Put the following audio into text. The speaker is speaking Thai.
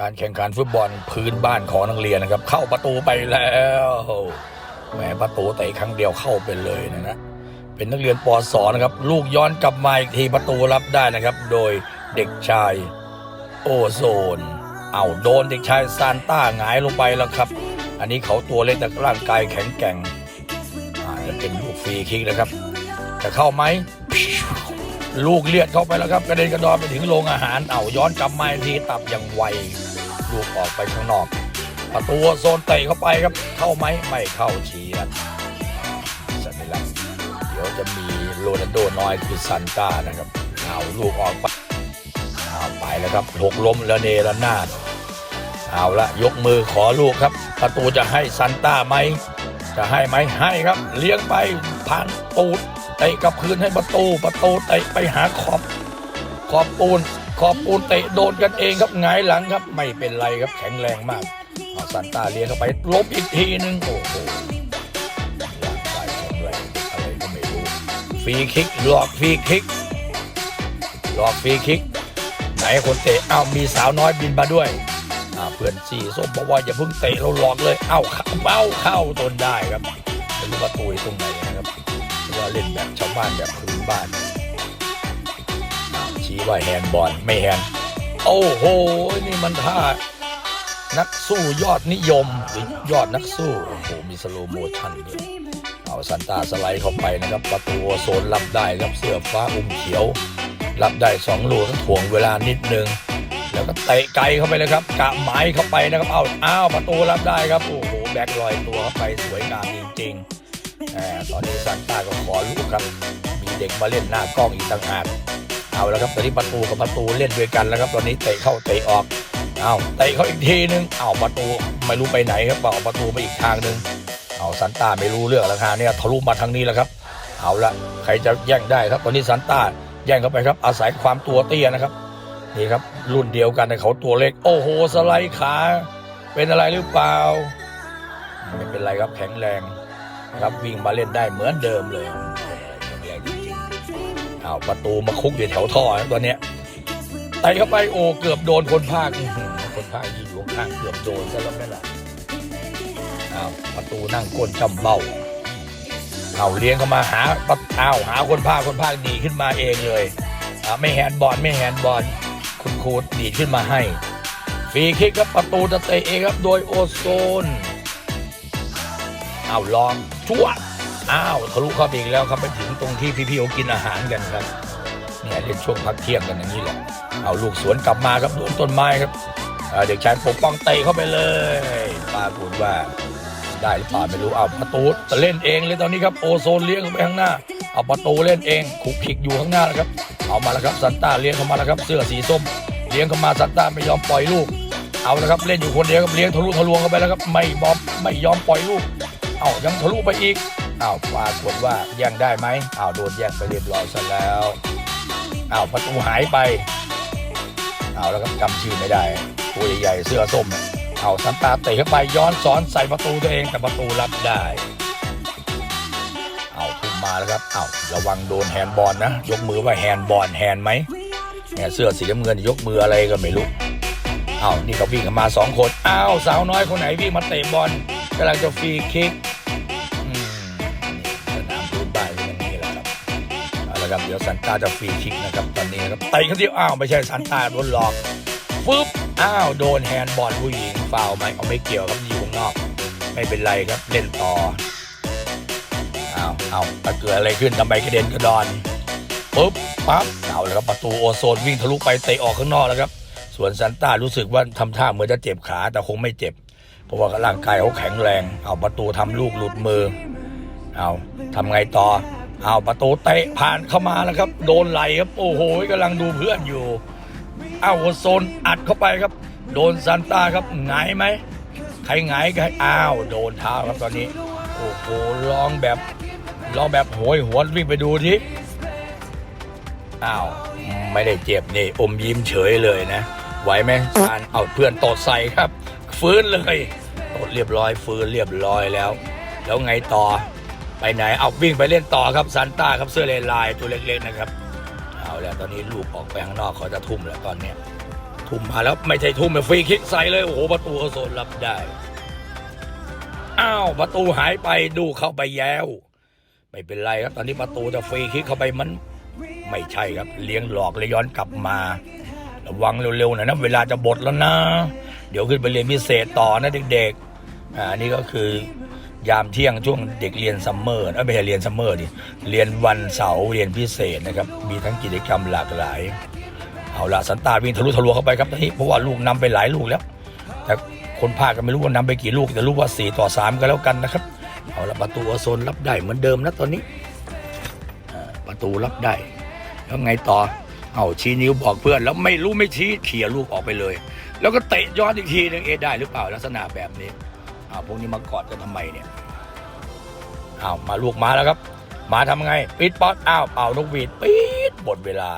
การแข่งขันฟุตบอลพื้นบ้านของนักเรียนนะครับ เข้าประตูไปแล้วแหมประตูเตะครั้งเดียวเข้าไปเลยนะนะเป็นนักเรียนป .2 นะครับ ลูกย้อนกลับมาอีกทีประตูรับได้นะครับ โดยเด็กชาย โอโซน เอาโดนเด็กชายซานต้าหงายลงไปแล้วครับ อันนี้เขาตัวเล็กแต่ร่างกายแข็งแกร่งอาจะเป็นลูกฟรีคิกนะครับ จะเข้าไหมลูกเลียดเข้าไปแล้วครับกระเด็นกระดอนไปถึงโรงอาหารเอาย้อนกลับมาอีกทีตับอย่างไว ลูกออกไปข้างนอก ประตูโซนเตะเข้าไปครับ เข้าไหมไม่เข้าเฉียดสัญลักษณ์เดี๋ยวจะมีโรนัลโดน้อยคือซันต้านะครับเอาลูกออกไปเอาไปแล้วครับหกล้มแล้วเนระนาดเอาละยกมือขอลูกครับ ประตูจะให้ซันต้าไหมจะให้ไหมให้ครับ เลี้ยงไปผ่านปูดเตะกับคืนให้ประตูประตูเตะไปหาขอบขอบปูน ขอบปูนเตะโดนกันเองครับหงายหลังครับ ไม่เป็นไรครับแข็งแรงมากเอาซันต้าเลี้ยงเข้าไปล้มอีกทีหนึงโอ้โหร่างกายแข็งแรงอะไรก็ไม่รู้ฟรีคิกหลอกฟรีคิกหลอกฟรีคิก ไหนคนเตะเอ้ามีสาวน้อยบินมาด้วยเพื่อนสี่ส้มบอกว่าอย่าเพิ่งเตะเราหลอกเลย เอ้าเข้าเอ้าเข้าตนได้ครับไม่รู้ว่าตุยตรงไหนนะครับว่าเล่นแบบชาวบ้านแบบพื้นบ้าน ชี้ว่าแฮนบอลไม่แฮนโอ้โห นี่มันท่า นักสู้ยอดนิยมหรือยอดนักสู้ โอ้โห มีสโลโมชั่นด้วยเอาซันตาสไลด์เข้าไปนะครับ ประตูโซนรับได้ครับเสื้อฟ้าอมเขียว รับได้สองลูกถ่วงเวลานิดนึง แล้วก็เตะไกลเข้าไปเลยครับ กะหมายเข้าไปนะครับ เอาอ้าวประตูรับได้ครับ โอ้โห แบ็คลอยตัวเข้าไปสวยงามจริงๆตอนนี้ซันตาก็ขอลูกครับ มีเด็กมาเล่นหน้ากล้องอีกต่างหาก เอาแล้วครับตอนนี้ประตูกับประตูเล่นด้วยกันแล้วครับตอนนี้เตะเข้าเตะออกเอาเตะเข้าอีกทีนึงเอาประตูไม่รู้ไปไหนครับเอาประตูไปอีกทางนึงเอาซันต้าไม่รู้เรื่องราคาเนี่ยทะลุมาทางนี้แล้วครับ เอาละใครจะแย่งได้ครับ ตอนนี้ซันต้าแย่งเข้าไปครับ อาศัยความตัวเตี้ยนะครับนี่ครับรุ่นเดียวกันแต่เขาตัวเล็ก โอ้โหสไลด์ขา เป็นอะไรหรือเปล่า ไม่เป็นไรครับแข็งแรงครับวิ่งมาเล่นได้เหมือนเดิมเลย อ้าวประตูมาคุกอยู่แถวท่อนะตัวเนี้ยไต่เข้าไปโอ้เกือบโดนคนภาคคนภาคยืนอยู่ข้างเกือบโดนซะแล้วไม่ล่ะอ้าวประตูนั่งก้นจำเบ้าเอาเลี้ยงเข้ามาหาปะอ้าหาคนภาคคนภาคดีขึ้นมาเองเลยไม่แฮนด์บอลไม่แฮนด์บอลคุณครูดีขึ้นมาให้ฟรีคิกครับประตูจะเตะเองครับโดยโอโซนเอาลองชั่ว อ้าวทะลุเข้าไปอีกแล้วครับไปถึงตรงที่พี่ๆเขากินอาหารกันครับเนี่ยเล่นช่วงพักเที่ยงกันอย่างนี้แหละเอาลูกสวนกลับมาครับโดนต้นไม้ครับเด็กชายปกป้องเตะเข้าไปเลยปรากฏว่าได้หรือเปล่าไม่รู้เอาประตูจะเล่นเองเลยตอนนี้ครับโอโซนเลี้ยงเข้าไปข้างหน้าเอาประตูเล่นเองคุกคิกอยู่ข้างหน้าแล้วครับเอามาแล้วครับซันต้าเลี้ยงเข้ามาแล้วครับเสื้อสีส้มเลี้ยงเข้ามาซันต้าไม่ยอมปล่อยลูกเอาและครับเล่นอยู่คนเดียวครับเลี้ยงทะลุทะลวงเข้าไปแล้วครับไม่บอมไม่ยอมปล่อยลูกเอายังทะลุไปอีก อาปรากฏว่าแย่งได้ไหมเอาโดนแย่งไปเรียบร้อยซะแล้วเอาประตูหายไปเอาแล้วครับจำชื่อไม่ได้ตัวใหญ่ๆเสื้อส้มเนี่ยเอาซันตาเตะเข้าไปย้อนสอนใส่ประตูตัวเองแต่ประตูรับได้เอาทุ่มมาแล้วครับเอาระวังโดนแฮนด์บอลนะ ยกมือว่าแฮนด์บอลแฮนด์ไหมเนี่ยเสื้อสีน้ำเงินยกมืออะไรก็ไม่รู้เอานี่เขาวิ่งกันมาสองคนอ้าวสาวน้อยคนไหนวิ่งมาเตะบอลกำลังจะฟรีคิก เอาละครับ เดี๋ยวซันต้าจะฟรีคิกนะครับตอนนี้นะครับเตะเขาเดียวอ้าวไม่ใช่ซันต้าโดนหลอกปึ๊บอ้าวโดนแฮนด์บอลผู้หญิงฟาวไหมเอาไม่เกี่ยวครับอยู่ข้างนอก ไม่เป็นไรครับเล่นต่อเอาเอาถ้าเกิดอะไรขึ้นทำไมกระเด็นกระดอนปุ๊บปั๊บเอาแล้วครับประตูโอโซนวิ่งทะลุไปเตะออกข้างนอกแล้วครับ ส่วนซันต้ารู้สึกว่าทำท่าเหมือนจะเจ็บขาแต่คงไม่เจ็บ เพราะว่าร่างกายเขาแข็งแรง เอาประตูทำลูกหลุดมือ เอาทำไงต่อ เอาประตูเตะผ่านเข้ามาแล้วครับ โดนไหลครับโอ้โหกำลังดูเพื่อนอยู่เอาโอโซนอัดเข้าไปครับ โดนซันต้าครับหงายไหมใครหงายใครอ้าว โดนเท้าครับตอนนี้ โอ้โหลองแบบลองแบบโหยหวนวิ่งไปดูทีอ้าวไม่ได้เจ็บนี่อมยิ้มเฉยเลยนะ ไหวไหมซานเอาเพื่อนตดใส่ครับ ฟื้นเลยตดเรียบร้อยฟื้นเรียบร้อยแล้ว แล้วไงต่อ ไปไหนเอาวิ่งไปเล่นต่อครับซันต้าครับเสื้อลายลายตัวเล็กๆนะครับ เอาแล้วตอนนี้ลูกออกไปข้างนอกเขาจะทุ่มแล้วตอนเนี้ยทุ่มมาแล้วไม่ใช่ทุ่มเป็นฟรีคิกใส่เลยโอ้โหประตูโซนรับได้อ้าวประตูหายไปดูเข้าไปแย้ว ไม่เป็นไรครับ ตอนนี้ประตูจะฟรีคิกเข้าไปมันไม่ใช่ครับ เลี้ยงหลอกเลยย้อนกลับมา ระวังเร็วๆหน่อยนะเวลาจะบดแล้วนะ เดี๋ยวขึ้นไปเรียนพิเศษต่อนะเด็กๆอ่านี่ก็คือ ยามเที่ยงช่วงเด็กเรียนซัมเมอร์ไม่ใช่เรียนซัมเมอร์ดิเรียนวันเสาร์เรียนพิเศษนะครับ มีทั้งกิจกรรมหลากหลาย เอาละสันตาวิ่งทะลุทะลวงเข้าไปครับตอนนี้เพราะว่าลูกนำไปหลายลูกแล้ว แต่คนพาคกันไม่รู้ว่านำไปกี่ลูกแต่รู้ว่า 4 ต่อ 3 ก็แล้วกันนะครับ เอาละประตูโซนรับได้เหมือนเดิมนะตอนนี้อ่าประตูรับได้ แล้วไงต่อเอาชี้นิ้วบอกเพื่อนแล้วไม่รู้ไม่ชี้เขี่ยลูกออกไปเลย แล้วก็เตะย้อนอีกทีหนึงเอได้หรือเปล่าลักษณะแบบนี้ อ้าวพวกนี้มากอดกันทำไมเนี่ยอ้าวมาลูกมาแล้วครับ มาทำไง ปิดป๊อตอ้าวเป่านกหวีดปิดหมดเวลา